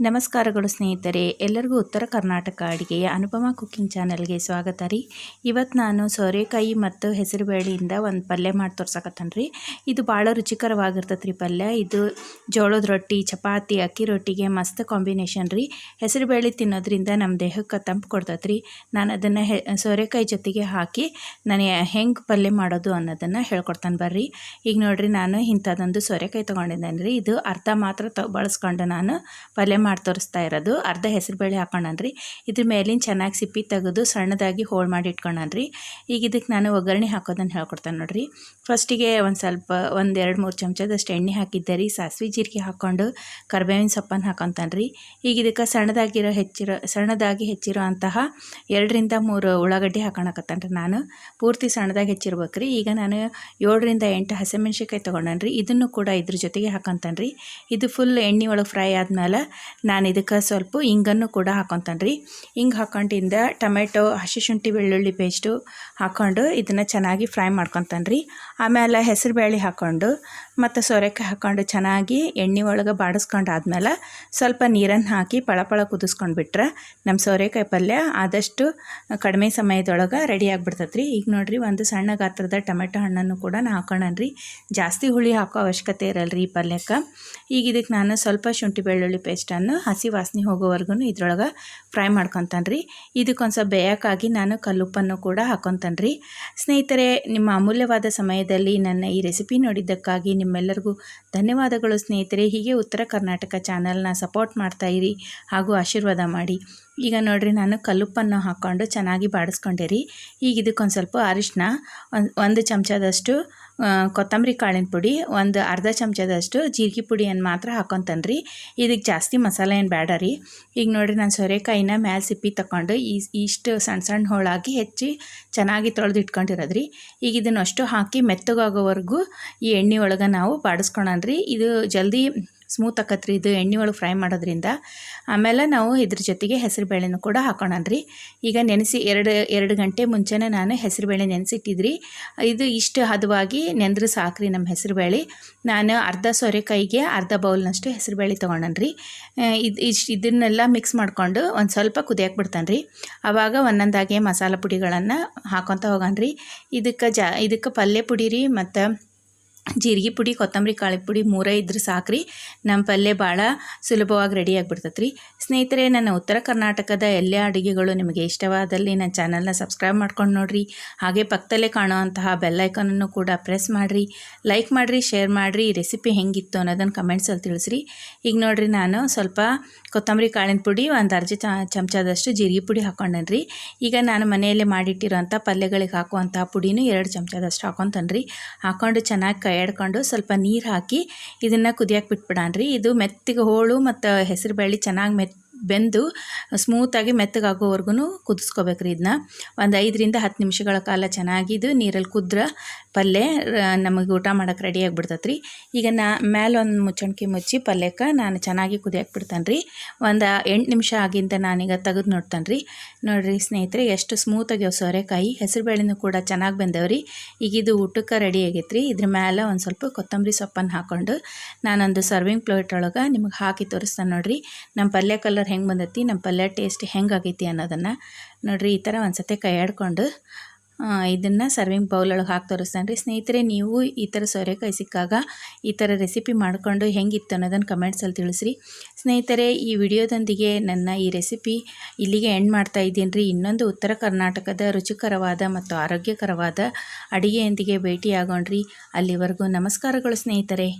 ನಮಸ್ಕಾರಗಳು ಸ್ನೇಹಿತರೆ, ಎಲ್ಲರಿಗೂ ಉತ್ತರ ಕರ್ನಾಟಕ ಅಡುಗೆಯ ಅನುಪಮ ಕುಕ್ಕಿಂಗ್ ಚಾನಲ್ಗೆ ಸ್ವಾಗತ ರೀ. ಇವತ್ತು ನಾನು ಸೋರೆಕಾಯಿ ಮತ್ತು ಹೆಸರುಬೇಳೆಯಿಂದ ಒಂದು ಪಲ್ಯ ಮಾಡಿ ತೋರ್ಸಕತ್ತೇನೆ ರೀ ಇದು ಭಾಳ ರುಚಿಕರವಾಗಿರ್ತದೆ ರೀ ಪಲ್ಯ. ಇದು ಜೋಳದ ರೊಟ್ಟಿ, ಚಪಾತಿ, ಅಕ್ಕಿ ರೊಟ್ಟಿಗೆ ಮಸ್ತ್ ಕಾಂಬಿನೇಷನ್ ರೀ. ಹೆಸರುಬೇಳೆ ತಿನ್ನೋದ್ರಿಂದ ನಮ್ಮ ದೇಹಕ್ಕೆ ತಂಪು ಕೊಡ್ತೈತೆ ರೀ. ನಾನು ಅದನ್ನು ಹೆ, ಸೋರೆಕಾಯಿ ಜೊತೆಗೆ ಹಾಕಿ ನಾನು ಹೆಂಗೆ ಪಲ್ಯ ಮಾಡೋದು ಅನ್ನೋದನ್ನು ಹೇಳ್ಕೊಡ್ತಾನೆ ಬರ್ರಿ. ಈಗ ನೋಡಿರಿ, ನಾನು ಇಂಥದ್ದೊಂದು ಸೋರೆಕಾಯಿ ತೊಗೊಂಡಿದ್ದೇನೆ ರೀ ಇದು ಅರ್ಧ ಮಾತ್ರ ತ, ಬಳಸ್ಕೊಂಡು ನಾನು ಪಲ್ಯ ಮಾಡಿ ತೋರಿಸ್ತಾ ಇರೋದು. ಅರ್ಧ ಹೆಸರುಬೇಳೆ ಹಾಕೊಂಡನ್ರಿ ಇದ್ರ ಮೇಲಿನ ಚೆನ್ನಾಗಿ ಸಿಪ್ಪಿ ತೆಗೆದು ಸಣ್ಣದಾಗಿ ಹೋಳು ಮಾಡಿ ಇಟ್ಕೊಂಡನ್ರಿ ಈಗ ಇದಕ್ಕೆ ನಾನು ಒಗ್ಗರಣೆ ಹಾಕೋದನ್ನು ಹೇಳ್ಕೊಡ್ತೇನೆ ನೋಡಿರಿ. ಫಸ್ಟಿಗೆ ಒಂದು ಸ್ವಲ್ಪ, ಒಂದು ಎರಡು ಮೂರು ಚಮಚದಷ್ಟು ಎಣ್ಣೆ ಹಾಕಿದ್ದೆ ರೀ. ಸಾಸಿವೆ, ಜೀರಿಗೆ ಹಾಕ್ಕೊಂಡು ಕರ್ಬೇವಿನ ಸೊಪ್ಪನ್ನು ಹಾಕೊತಾನೆ ರೀ ಈಗ ಇದಕ್ಕೆ ಸಣ್ಣದಾಗಿರೋ ಹೆಚ್ಚಿರೋ, ಸಣ್ಣದಾಗಿ ಹೆಚ್ಚಿರೋ ಅಂತಹ ಎರಡರಿಂದ ಮೂರು ಉಳ್ಳಾಗಡ್ಡಿ ರೀ ನಾನು. ಪೂರ್ತಿ ಸಣ್ಣದಾಗಿ ಹೆಚ್ಚಿರ್ಬೇಕು ರೀ ಈಗ ನಾನು ಏಳರಿಂದ ಎಂಟು ಹಸಿಮೆಣ್ಸಿಕಾಯಿ ತೊಗೊಂಡನ್ರಿ. ಇದನ್ನು ಕೂಡ ಇದ್ರ ಜೊತೆಗೆ ಹಾಕೊತಾನೆ ರೀ ಇದು ಫುಲ್ ಎಣ್ಣೆ ಒಳಗೆ ಫ್ರೈ ಆದಮೇಲೆ ನಾನು ಇದಕ್ಕೆ ಸ್ವಲ್ಪ ಹಿಂಗನ್ನು ಕೂಡ ಹಾಕೊತಾನೆ ರೀ ಹಿಂಗೆ ಹಾಕೊಂಡಿಂದ ಟೊಮೆಟೊ, ಹಸಿ ಶುಂಠಿ, ಬೆಳ್ಳುಳ್ಳಿ ಪೇಸ್ಟು ಹಾಕ್ಕೊಂಡು ಇದನ್ನು ಚೆನ್ನಾಗಿ ಫ್ರೈ ಮಾಡ್ಕೊತಾನೆ ರೀ ಆಮೇಲೆ ಹೆಸರುಬೇಳೆ ಹಾಕ್ಕೊಂಡು ಮತ್ತು ಸೋರೆಕಾಯಿ ಹಾಕ್ಕೊಂಡು ಚೆನ್ನಾಗಿ ಎಣ್ಣೆ ಒಳಗೆ ಬಾಡಿಸ್ಕೊಂಡು ಆದಮೇಲೆ ಸ್ವಲ್ಪ ನೀರನ್ನು ಹಾಕಿ ಪಳಪಳ ಕುದಿಸ್ಕೊಂಡು ಬಿಟ್ರೆ ನಮ್ಮ ಸೋರೆಕಾಯಿ ಪಲ್ಯ ಆದಷ್ಟು ಕಡಿಮೆ ಸಮಯದೊಳಗೆ ರೆಡಿ ಆಗಿಬಿಡ್ತೈತೆ ರೀ ಈಗ ನೋಡಿರಿ ಒಂದು ಸಣ್ಣ ಗಾತ್ರದ ಟೊಮೆಟೊ ಹಣ್ಣನ್ನು ಕೂಡ ನಾ ಹಾಕೋಣನ್ರಿ ಜಾಸ್ತಿ ಹುಳಿ ಹಾಕೋ ಅವಶ್ಯಕತೆ ಇರಲ್ಲ ರೀ ಈ ಪಲ್ಯಕ್ಕೆ. ಈಗ ಇದಕ್ಕೆ ನಾನು ಸ್ವಲ್ಪ ಶುಂಠಿ, ಬೆಳ್ಳುಳ್ಳಿ ಪೇಸ್ಟನ್ನು ಹಸಿ ವಾಸನೆ ಹೋಗೋವರೆಗೂ ಇದ್ರೊಳಗೆ ಫ್ರೈ ಮಾಡ್ಕೊತಾನ್ರಿ. ಇದಕ್ಕೊಂದು ಸ್ವಲ್ಪ ಬೇಯಕ್ಕಾಗಿ ನಾನು ಕಲ್ಲುಪ್ಪನ್ನು ಕೂಡ ಹಾಕೊತಾನ್ರಿ. ಸ್ನೇಹಿತರೆ, ನಿಮ್ಮ ಅಮೂಲ್ಯವಾದ ಸಮಯದಲ್ಲಿ ನನ್ನ ಈ ರೆಸಿಪಿ ನೋಡಿದ್ದಕ್ಕಾಗಿ ನಿಮ್ಮೆಲ್ಲರಿಗೂ ಧನ್ಯವಾದಗಳು ಸ್ನೇಹಿತರೆ. ಹೀಗೆ ಉತ್ತರ ಕರ್ನಾಟಕ ಚಾನಲ್ನ ಸಪೋರ್ಟ್ ಮಾಡ್ತಾಯಿರಿ ಹಾಗೂ ಆಶೀರ್ವಾದ ಮಾಡಿ. ಈಗ ನೋಡಿರಿ, ನಾನು ಕಲ್ಲುಪ್ಪನ್ನು ಹಾಕ್ಕೊಂಡು ಚೆನ್ನಾಗಿ ಬಾಡಿಸ್ಕೊಂಡೆ ರೀ ಈಗ ಇದಕ್ಕೊಂದು ಸ್ವಲ್ಪ ಅರಿಶಿನ ಒಂದು ಚಮಚದಷ್ಟು ಕೊತ್ತಂಬರಿ ಕಾಳಿನ ಪುಡಿ, ಒಂದು ಅರ್ಧ ಚಮಚದಷ್ಟು ಜೀರಿಗೆ ಪುಡಿಯನ್ನು ಮಾತ್ರ ಹಾಕೊತನ್ರಿ. ಇದಕ್ಕೆ ಜಾಸ್ತಿ ಮಸಾಲೆ ಏನು ಬೇಡ ರೀ. ಈಗ ನೋಡಿರಿ ನಾನು ಸೋರೆಕಾಯಿನ ಮ್ಯಾಲೆ ಸಿಪ್ಪಿ ತಗೊಂಡು ಈ, ಇಷ್ಟು ಸಣ್ಣ ಸಣ್ಣ ಹೋಳಾಗಿ ಹೆಚ್ಚಿ ಚೆನ್ನಾಗಿ ತೊಳೆದು ಇಟ್ಕೊಂಡಿರೋದ್ರಿ ಈಗ ಇದನ್ನು ಅಷ್ಟು ಹಾಕಿ ಮೆತ್ತಗಾಗೋವರೆಗೂ ಈ ಎಣ್ಣೆ ಒಳಗೆ ನಾವು ಬಾಡಿಸ್ಕೊಳನ್ರಿ. ಇದು ಜಲ್ದಿ ಸ್ಮೂತ್ ಆಕತ್ರಿ, ಇದು ಎಣ್ಣೆ ಒಳಗೆ ಫ್ರೈ ಮಾಡೋದ್ರಿಂದ. ಆಮೇಲೆ ನಾವು ಇದ್ರ ಜೊತೆಗೆ ಹೆಸರು ಬೇಳೆನೂ ಕೂಡ ಹಾಕೋಣನ್ರಿ ಈಗ ನೆನೆಸಿ ಎರಡು ಎರಡು ಗಂಟೆ ಮುಂಚೆನೇ ನಾನು ಹೆಸರುಬೇಳೆ ನೆನೆಸಿಟ್ಟಿದ್ರಿ. ಇದು ಇಷ್ಟು ಹದವಾಗಿ ನೆಂದ್ರೆ ಸಾಕ್ರಿ ನಮ್ಮ ಹೆಸರುಬೇಳೆ. ನಾನು ಅರ್ಧ ಸೋರೆಕಾಯಿಗೆ ಅರ್ಧ ಬೌಲ್ನಷ್ಟು ಹೆಸರುಬೇಳೆ ತೊಗೊಂಡನ್ರಿ. ಇದು, ಇಷ್ಟು ಇದನ್ನೆಲ್ಲ ಮಿಕ್ಸ್ ಮಾಡಿಕೊಂಡು ಒಂದು ಸ್ವಲ್ಪ ಕುದಿಯಕ್ಕೆ ಬಿಡ್ತಾನೆ ರೀ ಆವಾಗ ಒಂದೊಂದಾಗೆ ಮಸಾಲೆ ಪುಡಿಗಳನ್ನು ಹಾಕೊತ ಹೋಗನ್ರಿ. ಇದಕ್ಕೆ ಜಾ, ಇದಕ್ಕೆ ಪಲ್ಯ ಪುಡಿ ರೀ ಮತ್ತು ಜೀರಿಗೆ ಪುಡಿ, ಕೊತ್ತಂಬರಿ ಕಾಳಿ ಪುಡಿ ಮೂರೇ ಇದ್ರೆ ಸಾಕ್ರಿ. ನಮ್ಮ ಪಲ್ಯ ಭಾಳ ಸುಲಭವಾಗಿ ರೆಡಿ ಆಗಿಬಿಡ್ತೈತ್ರಿ. ಸ್ನೇಹಿತರೆ, ನನ್ನ ಉತ್ತರ ಕರ್ನಾಟಕದ ಎಲ್ಲ ಅಡುಗೆಗಳು ನಿಮಗೆ ಇಷ್ಟವಾದಲ್ಲಿ ನನ್ನ ಚಾನಲ್ನ ಸಬ್ಸ್ಕ್ರೈಬ್ ಮಾಡ್ಕೊಂಡು ನೋಡಿರಿ. ಹಾಗೆ ಪಕ್ಕದಲ್ಲೇ ಕಾಣುವಂತಹ ಬೆಲ್ಲೈಕನನ್ನು ಕೂಡ ಪ್ರೆಸ್ ಮಾಡಿರಿ. ಲೈಕ್ ಮಾಡಿರಿ ಶೇರ್ ಮಾಡಿರಿ. ರೆಸಿಪಿ ಹೆಂಗಿತ್ತು ಅನ್ನೋದನ್ನು ಕಮೆಂಟ್ಸಲ್ಲಿ ತಿಳಿಸ್ರಿ. ಈಗ ನೋಡಿರಿ, ನಾನು ಸ್ವಲ್ಪ ಕೊತ್ತಂಬರಿ ಕಾಳಿನ ಪುಡಿ, ಒಂದು ಅರ್ಜಿ ಚಮಚದಷ್ಟು ಜೀರಿಗೆ ಪುಡಿ ಹಾಕ್ಕೊಂಡನ್ರಿ ರೀ ಈಗ ನಾನು ಮನೆಯಲ್ಲೇ ಮಾಡಿಟ್ಟಿರೋಂಥ ಪಲ್ಯಗಳಿಗೆ ಹಾಕುವಂಥ ಪುಡಿನೂ ಎರಡು ಚಮಚದಷ್ಟು ಹಾಕೊತಾನೆ ರೀ ಹಾಕ್ಕೊಂಡು ಚೆನ್ನಾಗಿ ಕೈ ಎಡ್ಕೊಂಡು ಸ್ವಲ್ಪ ನೀರು ಹಾಕಿ ಇದನ್ನು ಕುದಿಯಕ್ಕೆ ಬಿಟ್ಬಿಡಾನ್ರಿ. ಇದು ಮೆತ್ತಿಗೆ ಹೋಳು ಮತ್ತು ಹೆಸರು ಬೇಳೆ ಚೆನ್ನಾಗಿ ಮೆತ್ತ ಬೆಂದು ಸ್ಮೂತಾಗಿ ಮೆತ್ತಗಾಗೋವರೆಗೂ ಕುದಿಸ್ಕೋಬೇಕ್ರಿ ಇದನ್ನ ಒಂದು ಐದರಿಂದ ಹತ್ತು ನಿಮಿಷಗಳ ಕಾಲ ಚೆನ್ನಾಗಿದ್ದು ನೀರಲ್ಲಿ ಕುದ್ರ ಪಲ್ಯ ನಮಗೆ ಊಟ ಮಾಡೋಕೆ ರೆಡಿ ಆಗಿಬಿಡ್ತೈತ್ರಿ. ಈಗ ನಾ ಮೇಲೆ ಒಂದು ಮುಚ್ಚಣಿಕೆ ಮುಚ್ಚಿ ಪಲ್ಯಕ್ಕೆ ನಾನು ಚೆನ್ನಾಗಿ ಕುದಿಯಾಕೆ ಬಿಡ್ತಾನೆ ರೀ ಒಂದು ಎಂಟು ನಿಮಿಷ ಆಗಿಂದ ನಾನೀಗ ತೆಗೆದು ನೋಡ್ತಾನೆ ರೀ ನೋಡಿರಿ ಸ್ನೇಹಿತರೆ, ಎಷ್ಟು ಸ್ಮೂತಾಗಿ ಸೋರೆಕಾಯಿ. ಹೆಸರುಬೇಳೆನೂ ಕೂಡ ಚೆನ್ನಾಗಿ ಬಂದವ್ರಿ. ಈಗ ಇದು ಊಟಕ್ಕೆ ರೆಡಿ ಆಗೈತೆ ರೀ ಇದ್ರ ಮೇಲೆ ಒಂದು ಸ್ವಲ್ಪ ಕೊತ್ತಂಬರಿ ಸೊಪ್ಪನ್ನು ಹಾಕ್ಕೊಂಡು ನಾನೊಂದು ಸರ್ವಿಂಗ್ ಪ್ಲೇಟ್ ಒಳಗೆ ನಿಮಗೆ ಹಾಕಿ ತೋರಿಸ್ತಾನೆ ನೋಡಿರಿ. ನಮ್ಮ ಪಲ್ಯ ಕಲರ್ ಹೆಂಗೆ ಬಂದೈತಿ, ನಮ್ಮ ಪಲ್ಯ ಟೇಸ್ಟ್ ಹೆಂಗೆ ಆಗೈತಿ ಅನ್ನೋದನ್ನು ನೋಡಿರಿ, ಈ ಥರ ಒಂದು ಸತಿ ಕೈ ಆಡ್ಕೊಂಡು ಇದನ್ನು ಸರ್ವಿಂಗ್ ಬೌಲೊಳಗೆ ಹಾಕಿ ತೋರಿಸ್ತಾನೆ ರೀ. ಸ್ನೇಹಿತರೆ, ನೀವು ಈ ಥರ ಸೋರೆಕಾಯಿ ಸಿಕ್ಕಾಗ ಈ ಥರ ರೆಸಿಪಿ ಮಾಡಿಕೊಂಡು ಹೆಂಗಿತ್ತು ಅನ್ನೋದನ್ನು ಕಮೆಂಟ್ಸಲ್ಲಿ ತಿಳಿಸ್ರಿ. ಸ್ನೇಹಿತರೆ, ಈ ವಿಡಿಯೋದೊಂದಿಗೆ ನನ್ನ ಈ ರೆಸಿಪಿ ಇಲ್ಲಿಗೆ ಎಂಡ್ ಮಾಡ್ತಾ ಇದ್ದೀನಿ ರೀ. ಇನ್ನೊಂದು ಉತ್ತರ ಕರ್ನಾಟಕದ ರುಚಿಕರವಾದ ಮತ್ತು ಆರೋಗ್ಯಕರವಾದ ಅಡುಗೆಯೊಂದಿಗೆ ಭೇಟಿಯಾಗೋಣ್ರಿ. ಅಲ್ಲಿವರೆಗೂ ನಮಸ್ಕಾರಗಳು ಸ್ನೇಹಿತರೆ.